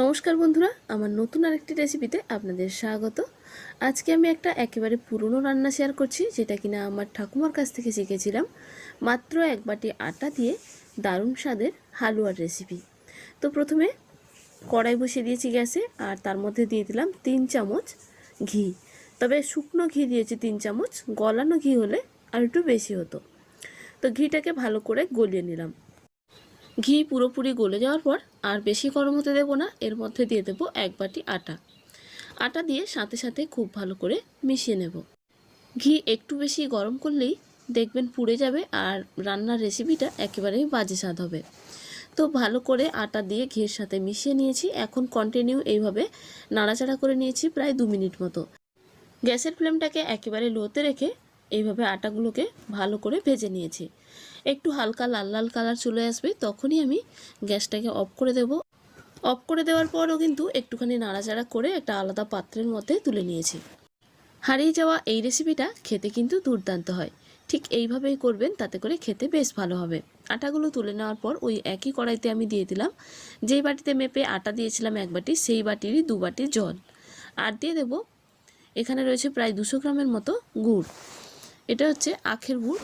নমস্কার বন্ধুরা, আমার নতুন আরেকটি রেসিপিতে আপনাদের স্বাগত। আজকে আমি একটা একেবারে পুরনো রান্না শেয়ার করছি, যেটা কিনা আমার ঠাকুমার কাছ থেকে শিখেছিলাম। মাত্র এক বাটি আটা দিয়ে দারুণ স্বাদের হালুয়ার রেসিপি তো প্রথমে কড়াই বসিয়ে দিয়েছি গ্যাসে, আর তার মধ্যে দিয়ে দিলাম তিন চামচ ঘি। তবে শুকনো ঘি দিয়েছি তিন চামচ, গলানো ঘি হলে আর একটু বেশি হতো। তো ঘিটাকে ভালো করে গলিয়ে নিলাম। ঘি পুরোপুরি গলে যাওয়ার পর আর বেশি গরম হতে দেবো না, এর মধ্যে দিয়ে দেবো এক বাটি আটা। আটা দিয়ে সাথে সাথে খুব ভালো করে মিশিয়ে নেব। ঘি একটু বেশি গরম করলেই দেখবেন পুড়ে যাবে আর রান্নার রেসিপিটা একেবারেই বাজে স্বাদ হবে। তো ভালো করে আটা দিয়ে ঘিয়ের সাথে মিশিয়ে নিয়েছি, এখন কন্টিনিউ এইভাবে নাড়াচাড়া করে নিয়েছি প্রায় দু মিনিট মতো। গ্যাসের ফ্লেমটাকে একেবারে লোতে রেখে এইভাবে আটাগুলোকে ভালো করে ভেজে নিয়েছি। একটু হালকা লাল লাল কালার চলে আসবে, তখনই আমি গ্যাসটাকে অফ করে দেব। অফ করে দেওয়ার পরও কিন্তু একটুখানি নাড়াচাড়া করে একটা আলাদা পাত্রের মধ্যে তুলে নিয়েছি। হারিয়ে যাওয়া এই রেসিপিটা খেতে কিন্তু দুর্দান্ত হয়। ঠিক এইভাবেই করবেন, তাতে করে খেতে বেশ ভালো হবে। আটাগুলো তুলে নেওয়ার পর ওই একই কড়াইতে আমি দিয়ে দিলাম। যেই বাটিতে মেপে আটা দিয়েছিলাম এক বাটি, সেই বাটিরই দু বাটি জল। আর দিয়ে দেব, এখানে রয়েছে প্রায় দুশো গ্রামের মতো গুড়। এটা হচ্ছে আখের গুড়।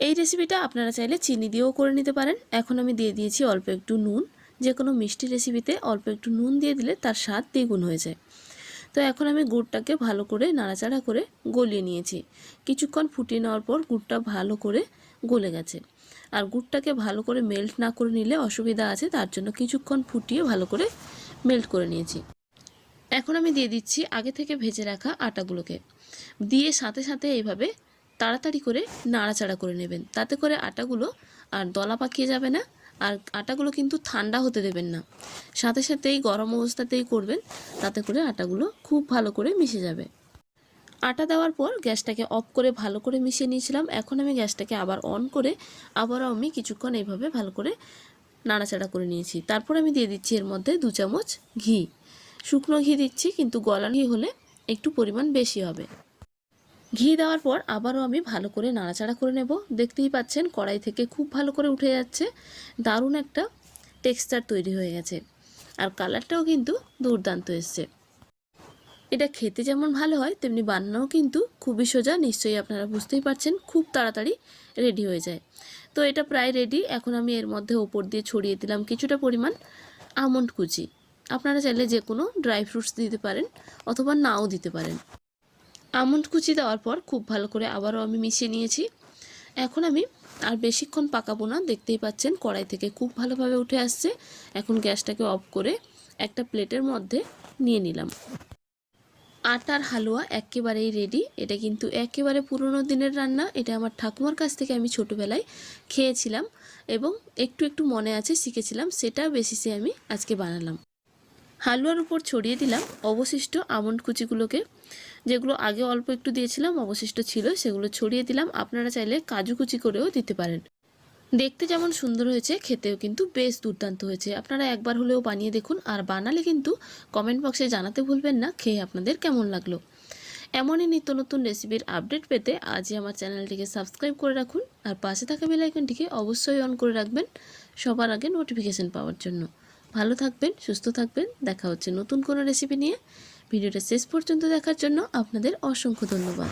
এই রেসিপিটা আপনারা চাইলে চিনি দিয়েও করে নিতে পারেন। এখন আমি দিয়ে দিয়েছি অল্প একটু নুন। যে কোনো মিষ্টি রেসিপিতে অল্প একটু নুন দিয়ে দিলে তার স্বাদ দ্বিগুণ হয়ে যায়। তো এখন আমি গুড়টাকে ভালো করে নাড়াচাড়া করে গলিয়ে নিয়েছি। কিছুক্ষণ ফুটিয়ে নেওয়ার পর গুড়টা ভালো করে গলে গেছে। আর গুড়টাকে ভালো করে মেল্ট না করে নিলে অসুবিধা আছে, তার জন্য কিছুক্ষণ ফুটিয়ে ভালো করে মেল্ট করে নিয়েছি। এখন আমি দিয়ে দিচ্ছি আগে থেকে ভেজে রাখা আটাগুলোকে। দিয়ে সাথে সাথে এইভাবে তাড়াতাড়ি করে নাড়াচাড়া করে নেবেন। তাতে করে আটাগুলো আর দলা পাকিয়ে যাবে না, আর আটাগুলো কিন্তু ঠান্ডা হতে দেবেন না। সাথে সাথেই গরম অবস্থাতেই করবেন, তাতে করে আটাগুলো খুব ভালো করে মিশে যাবে। আটা দেওয়ার পর গ্যাসটাকে অফ করে ভালো করে মিশিয়ে নিয়েছিলাম। এখন আমি গ্যাসটাকে আবার অন করে আবারও আমি কিছুক্ষণ এইভাবে ভালো করে নাড়াচাড়া করে নিয়েছি। তারপর আমি দিয়ে দিচ্ছি এর মধ্যে দু চামচ ঘি। শুকনো ঘি দিচ্ছি, কিন্তু গলা ঘি হলে একটু পরিমাণ বেশি হবে। ঘি দেওয়ার পর আবারও আমি ভালো করে নাড়াচাড়া করে নেব। দেখতেই পাচ্ছেন কড়াই থেকে খুব ভালো করে উঠে যাচ্ছে। দারুণ একটা টেক্সচার তৈরি হয়ে গেছে। আর কালারটাও কিন্তু দুর্দান্ত এসছে। এটা খেতে যেমন ভালো হয়, তেমনি বানানোও কিন্তু খুবই সোজা, নিশ্চয়ই আপনারা বুঝতেই পারছেন, খুব তাড়াতাড়ি রেডি হয়ে যায়। তো এটা প্রায় রেডি এখন আমি এর মধ্যে ওপর দিয়ে ছড়িয়ে দিলাম কিছুটা পরিমাণ আমন্ড কুচি। আপনারা চাইলে যে কোনো ড্রাই ফ্রুটস দিতে পারেন অথবা নাও দিতে পারেন। আমন্ড কুচি দেওয়ার পর খুব ভালো করে আবারও আমি মিশিয়ে নিয়েছি। এখন আমি আর বেশিক্ষণ পাকাবো না। দেখতেই পাচ্ছেন, কড়াই থেকে খুব ভালোভাবে উঠে আসছে। এখন গ্যাসটাকে অফ করে একটা প্লেটের মধ্যে নিয়ে নিলাম। আটার হালুয়া একেবারেই রেডি এটা কিন্তু একেবারে পুরনো দিনের রান্না। এটা আমার ঠাকুমার কাছ থেকে আমি ছোটোবেলায় খেয়েছিলাম এবং একটু একটু মনে আছে, শিখেছিলাম। সেটা বেসিসে আমি আজকে বানালাম। হালুয়ার উপর ছড়িয়ে দিলাম অবশিষ্ট আমন্ড কুচিগুলোকে। যেগুলো আগে অল্প একটু দিয়েছিলাম, অবশিষ্ট ছিল, সেগুলো ছড়িয়ে দিলাম। আপনারা চাইলে কাজু কুচি করেও দিতে পারেন। দেখতে যেমন সুন্দর হয়েছে, খেতেও কিন্তু বেশ দুর্দান্ত হয়েছে। আপনারা একবার হলেও বানিয়ে দেখুন, আর বানালে কিন্তু কমেন্ট বক্সে জানাতে ভুলবেন না, খেয়ে আপনাদের কেমন লাগল। এমনই নিত্য নতুন রেসিপির আপডেট পেতে আজই আমার চ্যানেলটিকে সাবস্ক্রাইব করে রাখুন, আর পাশে থাকা বেলাইকনটিকে অবশ্যই অন করে রাখবেন সবার আগে নোটিফিকেশান পাওয়ার জন্য। ভালো থাকবেন, সুস্থ থাকবেন। দেখা হচ্ছে নতুন কোনো রেসিপি নিয়ে। ভিডিওটা শেষ পর্যন্ত দেখার জন্য আপনাদের অসংখ্য ধন্যবাদ।